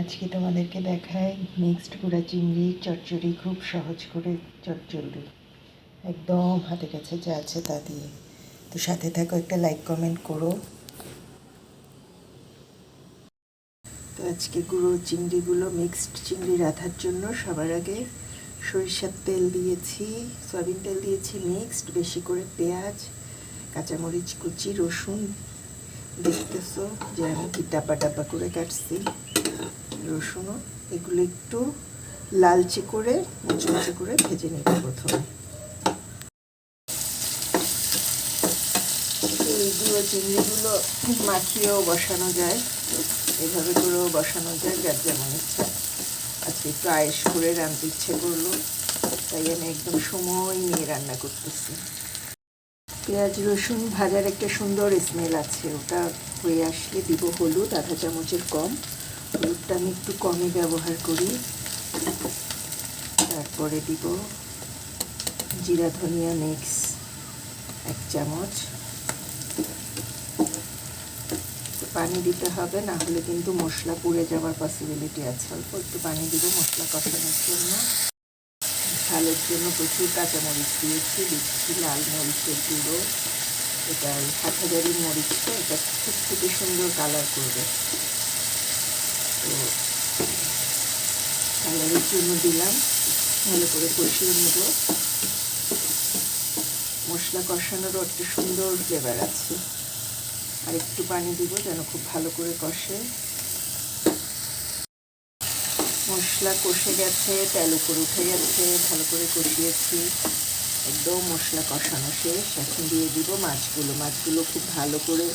আজকে তোমাদেরকে দেখায় মিক্সড গুঁড়া চিংড়ি, চচ্চড়ি খুব সহজ করে চটজলদি একদম হাতে কাছে যা আছে তা দিয়ে। তো সাথে থাকো, একটা লাইক কমেন্ট করো। তো আজকে গুঁড়ো চিংড়িগুলো মিক্সড চিংড়ি রাখার জন্য সবার আগে সরিষার তেল দিয়েছি, সয়াবিন তেল দিয়েছি মিক্সড বেশি করে পেঁয়াজ, কাঁচামরিচ কুচি, রসুন। দেখতেছো যে আমি কি ডাব্বা ডাব্বা করে কাটছি। রসুনও, এগুলো একটু লালচে করে, মুচমুচে করে ভেজে নেব প্রথমে। এইগুলো চিংড়িগুলো মাখিয়েও বসানো যায়। এভাবে করেও বসানো যায়, যার যেমন ইচ্ছা। আজকে একটু আয়েস করে রাঁধতে ইচ্ছে করল, তাই আমি একদম সময় নিয়ে রান্না করতেছি। পেঁয়াজ, রসুন ভাজার একটা সুন্দর স্মেল আছে, ওটা হয়ে আসলে দিব হলুদ, আধা চামচের কম। হলুদটা আমি একটু কমই ব্যবহার করি। তারপরে দিব জিরা, ধনিয়া, মিক্স এক চামচ। পানি দিতে হবে, না হলে কিন্তু মশলা পুড়ে যাওয়ার পসিবিলিটি আছে। অল্প একটু পানি দিব মশলা কষানোর জন্য। ঝালের জন্য প্রচুর কাঁচামরিচ দিয়েছি, দিচ্ছি লাল মরিচের গুঁড়ো। এটা হাটহাজারি মরিচটা, এটা খুব খুবই সুন্দর কালার করবে। তো কালারের জন্য দিলাম ভালো করে কষিয়ে নেব মশলা কষানোরও একটা সুন্দর ফ্লেভার আছে। আর একটু পানি দিব যেন খুব ভালো করে কষে। মশলা কষে গেছে, তেল উপরে উঠে গেছে, ভালো করে কষিয়েছি। একদম মশলা কষানো শেষ। এখন দিয়ে দিব মাছগুলো। মাছগুলো খুব ভালো করে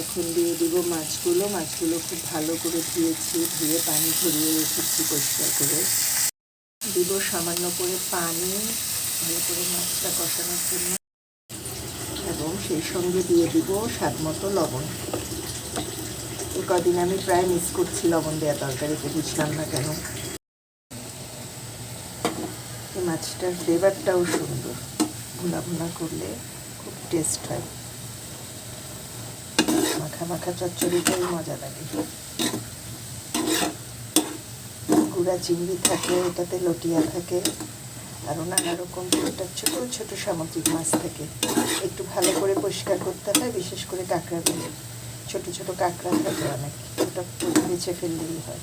এখন দিয়ে দিব মাছগুলো। মাছগুলো খুব ভালো করে ধুয়েছি, ধুয়ে পানি ঝরিয়ে রেখেছি পরিষ্কার করে। দিব সামান্য করে পানি, ভালো করে মাছটা কষানোর জন্য। এবং সেই সঙ্গে দিয়ে দিব স্বাদ মতো লবণ। এই কদিন আমি প্রায় মিস করছি লবণ দেওয়া তরকারিতে বুঝলাম না কেন। এই মাছটার ফ্লেভারটাও সুন্দর। ভুনা ভুনা করলে খুব টেস্ট হয়। মাখা চচ্চড়িটাই মজা লাগে। গুঁড়া চিংড়ি থাকে এটাতে লটিয়া থাকে আরও নানা রকম ছোটো ছোটো ছোটো সামুদ্রিক মাছ থাকে। একটু ভালো করে পরিষ্কার করতে হয়, বিশেষ করে কাঁকড়াগুলো ছোট ছোট কাঁকড়া থাকে অনেক, ওটা বেছে ফেললেই হয়।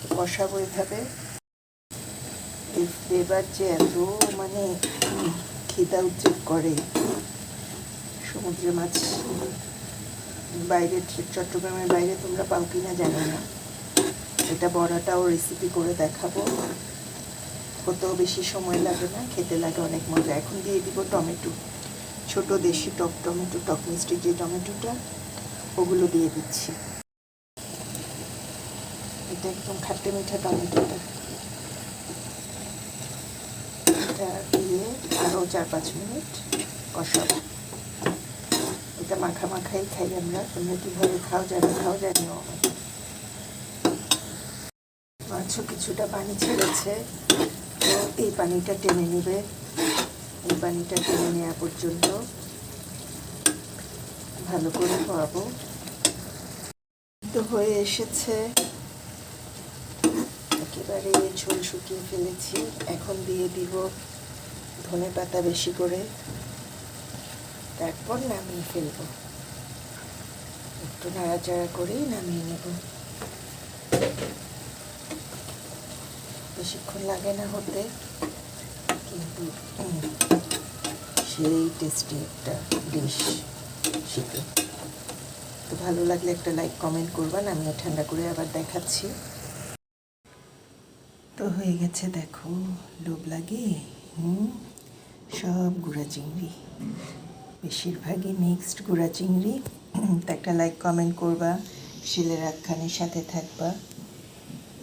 তো কষাবো এভাবে। ফ্লেভার যে এত মানে খিদা উদ্রেক করে সমুদ্রে মাছ। বাইরে চট্টগ্রামের বাইরে তোমরা পাও কিনা জানো না। এটা বড়াটাও রেসিপি করে দেখাবো। হতেও বেশি সময় লাগে না, খেতে লাগে অনেক মজা। এখন দিয়ে দিব টমেটো। ছোট দেশি টক টমেটো, টক মিষ্টি যে টমেটোটা, ওগুলো দিয়ে দিচ্ছি। এটা একদম খাট্টে মিঠা টমেটোটা। এটা দিয়ে আরও চার পাঁচ মিনিট কষাবো। এটা মাখা মাখাই খাই আমরা তোমরা কীভাবে খাও জানো খাও জানিও মাছও কিছুটা পানি ছেড়েছে তো এই পানিটা টেনে নেবে এই পানিটা টেনে নেওয়া পর্যন্ত ভালো করে খাওয়াবো তো হয়ে এসেছে একেবারে ঝোল শুকিয়ে ফেলেছি। এখন দিয়ে দিব ধনে পাতা বেশি করে। তারপর নামিয়ে ফেলব। একটু নাড়াচাড়া করেই নামিয়ে নেব। বেশিক্ষণ লাগে না হতে, কিন্তু সেই টেস্টি একটা ডিশ শীতে তো ভালো লাগলে একটা লাইক কমেন্ট করবেন আমিও ঠান্ডা করে আবার দেখাচ্ছি। তো হয়ে গেছে দেখো, লোভ লাগে, হুম, সব গুঁড়া চিংড়ি। বেশিরভাগই মিক্সড গুঁড়া চিংড়ি। একটা লাইক কমেন্ট করবা, শিলের একখানের সাথে থাকবা।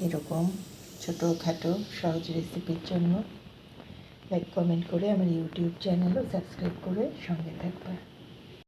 এরকম ছোটোখাটো সহজ রেসিপির জন্য। লাইক কমেন্ট করে আমার ইউটিউব চ্যানেলও সাবস্ক্রাইব করে সঙ্গে থাকবা।